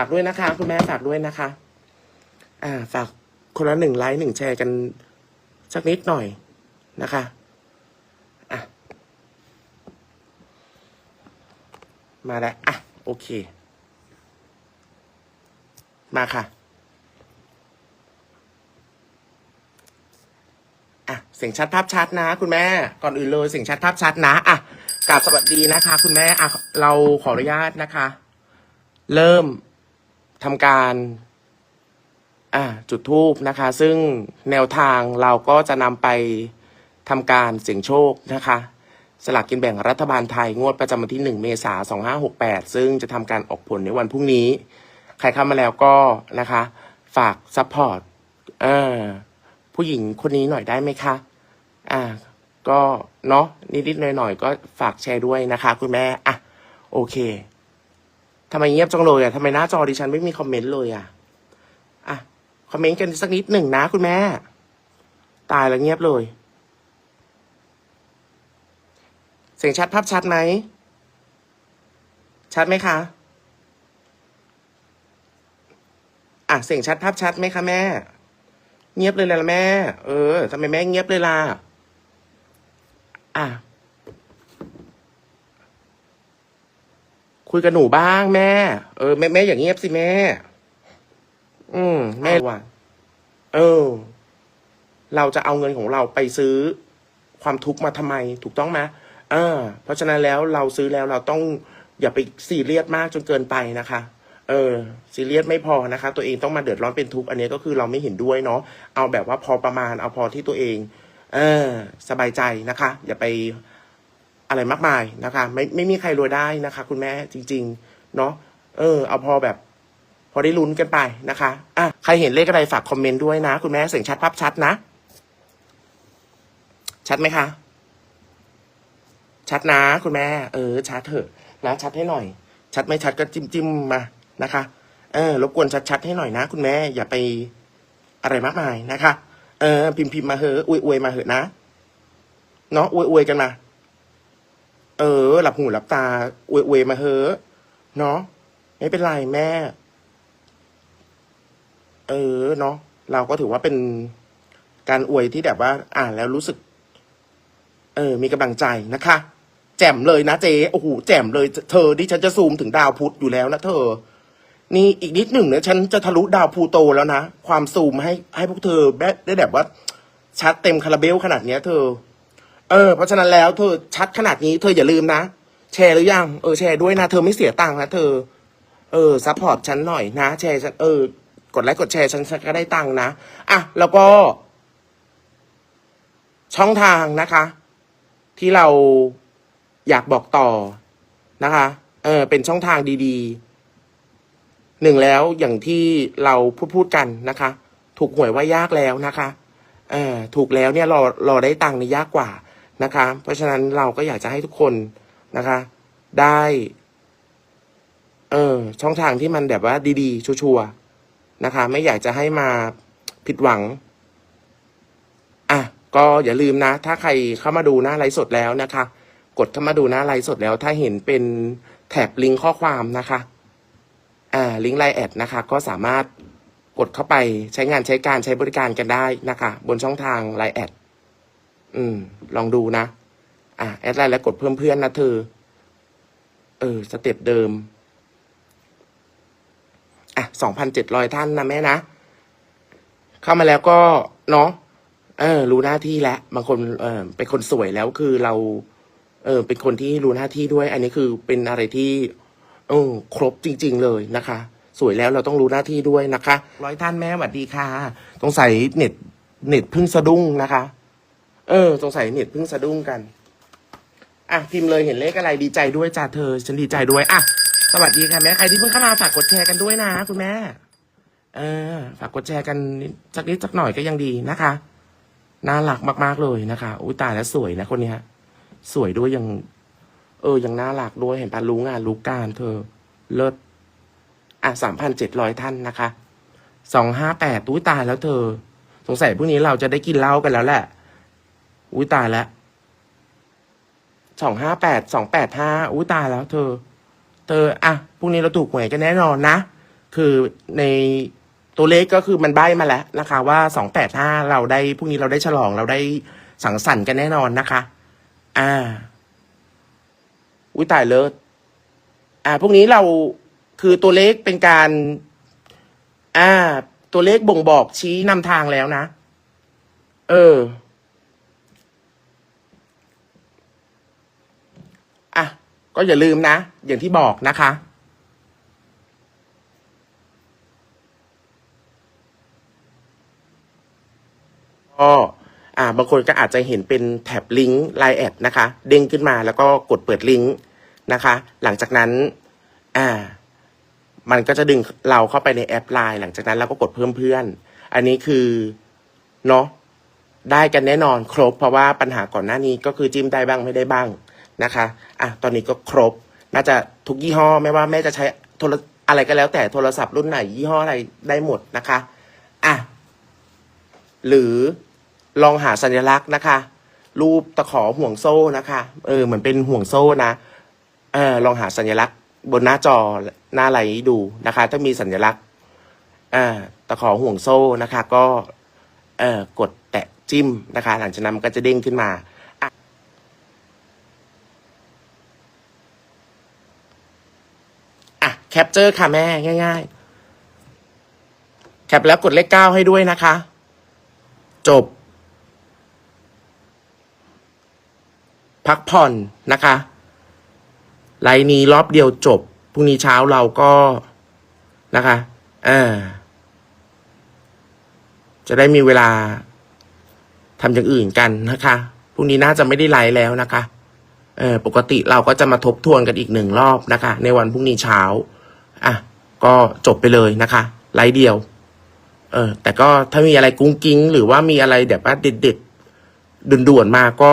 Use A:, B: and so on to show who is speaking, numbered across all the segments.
A: ากด้วยนะคะ คุณแม่ฝากด้วยนะคะ อ่า ฝากคนละหนึ่งไลค์หนึ่งแชร์กันสักนิดหน่อยนะคะอะมาแล้วอะโอเค มาค่ะอะเสียงชัดภาพชัดนะ คุณแม่ ก่อนอื่นเลยเสียงชัดภาพชัดนะอะกราบสวัสดีนะคะ คุณแม่อะเราขออนุญาตนะคะ เริ่ม ทำการอ่าจุดทูบนะคะ ซึ่งแนวทางเราก็จะนำไปทำการเสี่ยงโชคนะคะสลากกินแบ่งรัฐบาลไทยงวดประจำวันที่ 1 เมษายน 2568 ซึ่งจะทำการออกผลในวันพรุ่งนี้ ใครเข้ามาแล้วก็นะคะ ฝากซัพพอร์ตผู้หญิงคนนี้หน่อยได้ไหมคะ อ่า ก็เนาะนิดๆหน่อยๆ ก็ฝากแชร์ด้วยนะคะ คุณแม่ อะ โอเค ทำไมเงียบจังเลยอะทำไมหน้าจอดิฉันไม่มีคอมเมนต์เลยอะอะคอมเมนต์กันสักนิดหนึ่งนะคุณแม่ ตายแล้วเงียบเลย เสียงชัดภาพชัดไหม ชัดไหมคะอะเสียงชัดภาพชัดไหมคะแม่ เงียบเลยล่ะแม่ เออทำไมแม่เงียบเลยล่ะอะ คุยกับหนูบ้างแม่ เออแม่แม่อย่างเงียบสิแม่ อืมแม่ว่าเออ เราจะเอาเงินของเราไปซื้อความทุกข์มาทำไม ถูกต้องไหมเออ เพราะฉะนั้นแล้วเราซื้อแล้วเราต้องอย่าไปซีเรียสมากจนเกินไปนะคะ เออซีเรียสไม่พอนะคะ ตัวเองต้องมาเดือดร้อนเป็นทุกข์อันนี้ก็คือเราไม่เห็นด้วยเนาะเอาแบบว่าพอประมาณเอาพอที่ตัวเอง เออ สบายใจนะคะ อย่าไป อะไรมากมายนะคะ ไม่ไม่มีใครรวยได้นะคะ คุณแม่จริง ๆ เนาะเออ เอาพอแบบ พอได้ลุ้นกันไปนะคะอะใครเห็นเลขอะไรฝากคอมเมนต์ด้วยนะ คุณแม่เสียงชัดภาพชัดนะ ชัดไหมคะ ชัดนะคุณแม่ เออ ชัดเถอะนะชัดให้หน่อย ชัดไม่ชัดก็จิ้มจิ้มมานะคะเออรบกวนชัดๆให้หน่อยนะ คุณแม่อย่าไปอะไรมากมายนะคะ เออ พิมพ์พิมพ์มาเหอะอวยอวยมาเหอะนะ เนาะอวยอวยกันมา เออ หลับหูหลับตาอวยอวมาเหอเนาะไม่เป็นไรแม่ เออเนาะเราก็ถือว่าเป็นการอวยที่แบบว่า อ่านแล้วรู้สึก เออ มีกำลังใจนะคะ แจ่มเลยนะเจ๊โอ้โหแจ่มเลย เธอที่ฉันจะซูมถึงดาวพุธอยู่แล้วนะเธอ นี่อีกนิดหนึ่งเนี่ยฉันจะทะลุดาวพูโตแล้วนะ ความซูมให้ให้พวกเธอแบบได้แบบว่าชัดเต็มคาราเบลขนาดเนี้ยเธอ เออ เพราะฉะนั้นแล้วเธอชัดขนาดนี้เธออย่าลืมนะ แชร์หรือยัง เออแชร์ด้วยนะ เธอไม่เสียตังค์นะเธอ เออซัพพอร์ตฉันหน่อยนะ แชร์ฉันเออกดไลค์กดแชร์ฉันฉันก็ได้ตังค์นะ อะ แล้วก็ ช่องทางนะคะ ที่เราอยากบอกต่อนะคะ เออ เป็นช่องทางดีๆ หนึ่งแล้วอย่างที่เราพูดพูดกันนะคะ ถูกหวยว่ายากแล้วนะคะ เออถูกแล้วเนี่ยรอรอได้ตังค์นี่ยากกว่า นะคะ เพราะฉะนั้นเราก็อยากจะให้ทุกคนนะคะ ได้ เออช่องทางที่มันแบบว่าดีๆ ชัวร์ๆนะคะ ไม่อยากจะให้มาผิดหวัง อะ ก็อย่าลืมนะ ถ้าใครเข้ามาดูหน้าไลฟ์สดแล้วนะคะ กดเข้ามาดูหน้าไลฟ์สดแล้ว ถ้าเห็นเป็นแท็บลิงก์ข้อความนะคะ อ่า ลิงก์ไลน์แอดนะคะ ก็สามารถกดเข้าไปใช้งานใช้การใช้บริการกันได้นะคะ บนช่องทางไลน์แอด อืม ลองดูนะ อ่าแอดไลน์แล้วกดเพิ่มเพื่อนนะเธอ เออ สเต็ปเดิม อะสองพันเจ็ดร้อยท่านนะแม่นะ เข้ามาแล้วก็ เนาะ เออ รู้หน้าที่แล้ว บางคน เออเป็นคนสวยแล้วคือเรา เออ เป็นคนที่รู้หน้าที่ด้วย อันนี้คือเป็นอะไรที่เออครบจริง ๆ เลยนะคะ สวยแล้วเราต้องรู้หน้าที่ด้วยนะคะ ร้อยท่านแม่สวัสดีค่ะสงสัยเน็ตเน็ตพึ่งสะดุ้งนะคะ เออ สงสัยเน็ตเพึ่งสะดุ้งกัน อะพิมพ์เลยเห็นเลขอะไรดีใจด้วยจ้าเธอ ฉันดีใจด้วย อะ สวัสดีค่ะแม่ ใครที่เพิ่งเข้ามาฝากกดแชร์กันด้วยนะคุณแม่ เออ ฝากกดแชร์กันสักนิดสักหน่อยก็ยังดีนะคะ น่ารักมากๆเลยนะคะอุ้ยตายแล้วสวยนะคนนี้ยสวยด้วยยัง เออ ยังน่ารักด้วยเห็นปะรู้งานรู้การ เธอ เลิศ อะสามพันเจ็ดร้อยท่านนะคะ สองห้าแปดอุ้ยตายแล้วเธอ สงสัยพรุ่งนี้เราจะได้กินเหล้ากันแล้วแหละ อุ้ยตายแล้วสองห้าแปดสองแปดห้าอุ้ยตายแล้ว เธอ เธออะพรุ่งนี้เราถูกหวยกันแน่นอนนะ คือในตัวเลขก็คือมันใบ้มาแล้วนะคะ ว่าสองแปดห้าเราได้พรุ่งนี้เราได้ฉลองเราได้สังสรรค์กันแน่นอนนะคะ อ่า อุ้ยตายเลิศอ่าพวกนี้เราคือตัวเลขเป็นการ อ่า ตัวเลขบ่งบอกชี้นำทางแล้วนะ เออ อะ ก็อย่าลืมนะ อย่างที่บอกนะคะ ก็อ่าบางคนก็อาจจะเห็นเป็นแท็บลิงก์ไลน์แอดนะคะ เด้งขึ้นมาแล้วก็กดเปิดลิงก์นะคะ หลังจากนั้นอ่ามันก็จะดึงเราเข้าไปในแอปไลน์หลังจากนั้นเราก็กดเพิ่มเพื่อน อันนี้คือเนาะได้กันแน่นอนครบเพราะว่าปัญหาก่อนหน้านี้ก็คือจิ้มได้บ้างไม่ได้บ้าง นะคะอะตอนนี้ก็ครบ น่าจะทุกยี่ห้อไม่ว่าแม่จะใช้โทรอะไรก็แล้วแต่โทรศัพท์รุ่นไหน ยี่ห้ออะไรได้หมดนะคะอะหรือลองหาสัญลักษณ์นะคะ รูปตะขอห่วงโซ่นะคะเออเหมือนเป็นห่วงโซ่นะเออลองหาสัญลักษณ์บนหน้าจอหน้าไลน์ดูนะคะถ้ามีสัญลักษณ์อ่าตะขอห่วงโซ่นะคะ ก็เออกดแตะจิ้มนะคะ หลังจากนั้นมันก็จะเด้งขึ้นมาอะอะ แคปเจอร์ค่ะแม่ง่าย ๆ แคปแล้วกดเลขเก้าให้ด้วยนะคะ จบ พักผ่อนนะคะไลน์นี้รอบเดียวจบพรุ่งนี้เช้าเราก็นะคะอ่าจะได้มีเวลาทำอย่างอื่นกันนะคะพรุ่งนี้น่าจะไม่ได้ไลฟ์แล้วนะคะ เออปกติเราก็จะมาทบทวนกันอีกหนึ่งรอบนะคะ ในวันพรุ่งนี้เช้า อะก็จบไปเลยนะคะไลฟ์เดียว เออ แต่ก็ถ้ามีอะไรกุ้งกิ้ง หรือว่ามีอะไรแบบว่าเด็ดๆด่วนๆมาก็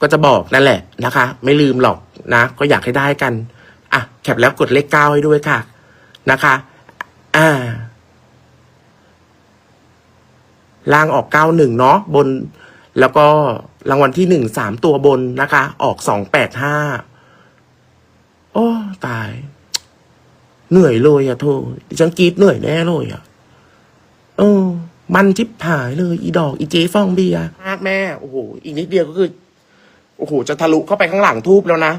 A: ก็จะบอกนั่นแหละนะคะ ไม่ลืมหรอกนะ ก็อยากให้ได้กัน อะแคปแล้วกดเลขเก้าให้ด้วยค่ะ นะคะ อ่าล่างออกเก้าหนึ่งเนาะบน แล้วก็รางวัลที่หนึ่งสามตัวบนนะคะ ออกสองแปดห้าโอ้ ตาย เหนื่อยเลยอะโทดิฉันกรีดเหนื่อยแน่เลยอะเออ มันทิพหายเลย อีดอก อีเจฟองเบียมากแม่ โอ้โห อีกนิดเดียวก็คือ โอ้โห จะทะลุเข้าไปข้างหลังทูบแล้วนะ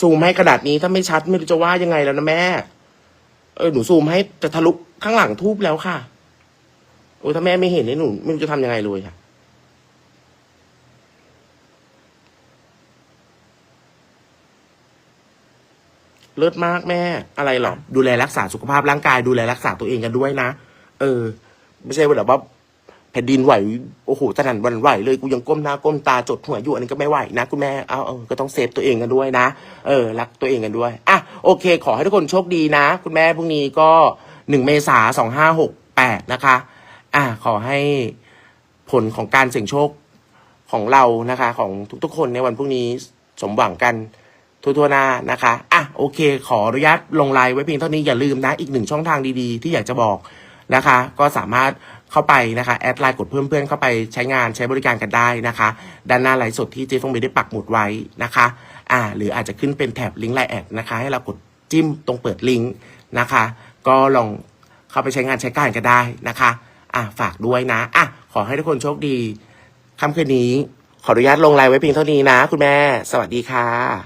A: ซูมให้กระดาษนี้ถ้าไม่ชัดไม่รู้จะว่ายังไงแล้วนะแม่ เออ หนูซูมให้จะทะลุข้างหลังทูบแล้วค่ะ โอ้ถ้าแม่ไม่เห็นเนี่ยหนูไม่รู้จะทำยังไงเลยค่ะ เลิศมากแม่ อะไรหรอ ดูแลรักษาสุขภาพร่างกาย ดูแลรักษาตัวเองกันด้วยนะ เออ ไม่ใช่ว่าแบบว่าแผ่นดินไหว โอ้โหสนั่นหวันไหวเลย กูยังก้มหน้าก้มตาจดหัวอยู่ อันนี้ก็ไม่ไหวนะคุณแม่ เอาเออก็ต้องเซฟตัวเองกันด้วยนะ เออ รักตัวเองกันด้วย อะ โอเค ขอให้ทุกคนโชคดีนะ คุณแม่พรุ่งนี้ก็หนึ่งเมษาสองห้าหกแปดนะคะ อะ ขอให้ผลของการเสี่ยงโชคของเรานะคะ ของทุกๆ คนในวันพรุ่งนี้สมหวังกัน ทั่วๆหน้านะคะ อะโอเค ขออนุญาตลงไลน์ไว้เพียงเท่านี้อย่าลืมนะ อีกหนึ่งช่องทางดีๆ ที่อยากจะบอกนะคะ ก็สามารถเข้าไปนะคะแอดไลน์กดเพิ่มเพื่อนเข้าไปใช้งานใช้บริการกันได้นะคะ ด้านหน้าไลฟ์สดที่เจ๊ฟงเบได้ปักหมุดไว้นะคะ อ่า หรืออาจจะขึ้นเป็นแท็บลิงก์ไลน์แอดนะคะ ให้เรากดจิ้มตรงเปิดลิงก์นะคะ ก็ลองเข้าไปใช้งานใช้การกันได้นะคะ อะฝากด้วยนะ อะขอให้ทุกคนโชคดีค่ำคืนนี้ ขออนุญาตลงไลน์ไว้เพียงเท่านี้นะ คุณแม่ สวัสดีค่ะ